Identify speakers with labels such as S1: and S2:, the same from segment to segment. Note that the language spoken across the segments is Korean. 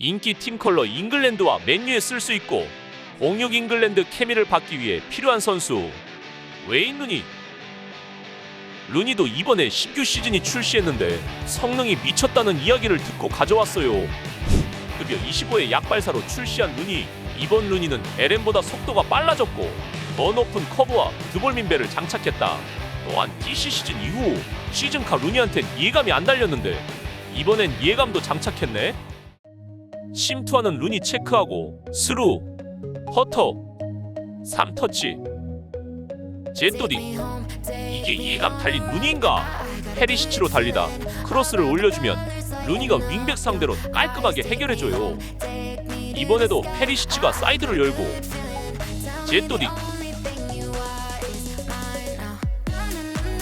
S1: 인기 팀 컬러 잉글랜드와 맨유에 쓸 수 있고 공육 잉글랜드 케미를 받기 위해 필요한 선수 웨인 루니 루니도 이번에 신규 시즌이 출시했는데 성능이 미쳤다는 이야기를 듣고 가져왔어요. 급여 25의 약발사로 출시한 루니 이번 루니는 LM보다 속도가 빨라졌고 더 높은 커브와 드볼민배를 장착했다. 또한 DC 시즌 이후 시즌카 루니한텐 예감이 안 달렸는데 이번엔 예감도 장착했네. 심투하는 루니 체크하고 스루, 퍼터, 3터치, 제또디 이게 예감 달린 루니인가? 페리시치로 달리다 크로스를 올려주면 루니가 윙백 상대로 깔끔하게 해결해줘요. 이번에도 페리시치가 사이드를 열고 제또디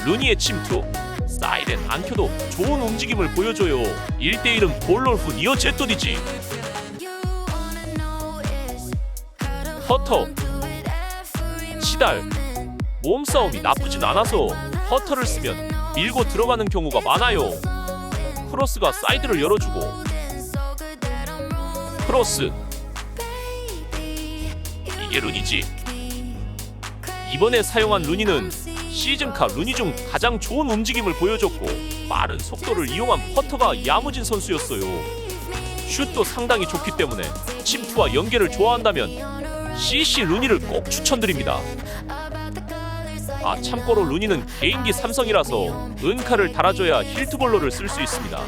S1: 루니의 침투 사이렌 안 켜도 좋은 움직임을 보여줘요 1대1은 볼롤프 니어 제또디지 퍼터. 시달. 몸싸움이 나쁘진 않아서 퍼터를 쓰면 밀고 들어가는 경우가 많아요. 크로스가 사이드를 열어주고. 크로스. 이게 루니지. 이번에 사용한 루니는 시즌카 루니 중 가장 좋은 움직임을 보여줬고 빠른 속도를 이용한 퍼터가 야무진 선수였어요. 슛도 상당히 좋기 때문에 침투와 연계를 좋아한다면 CC 루니를 꼭 추천드립니다. 아 참고로 루니는 개인기 삼성이라서 은카를 달아줘야 힐트볼러를 쓸 수 있습니다.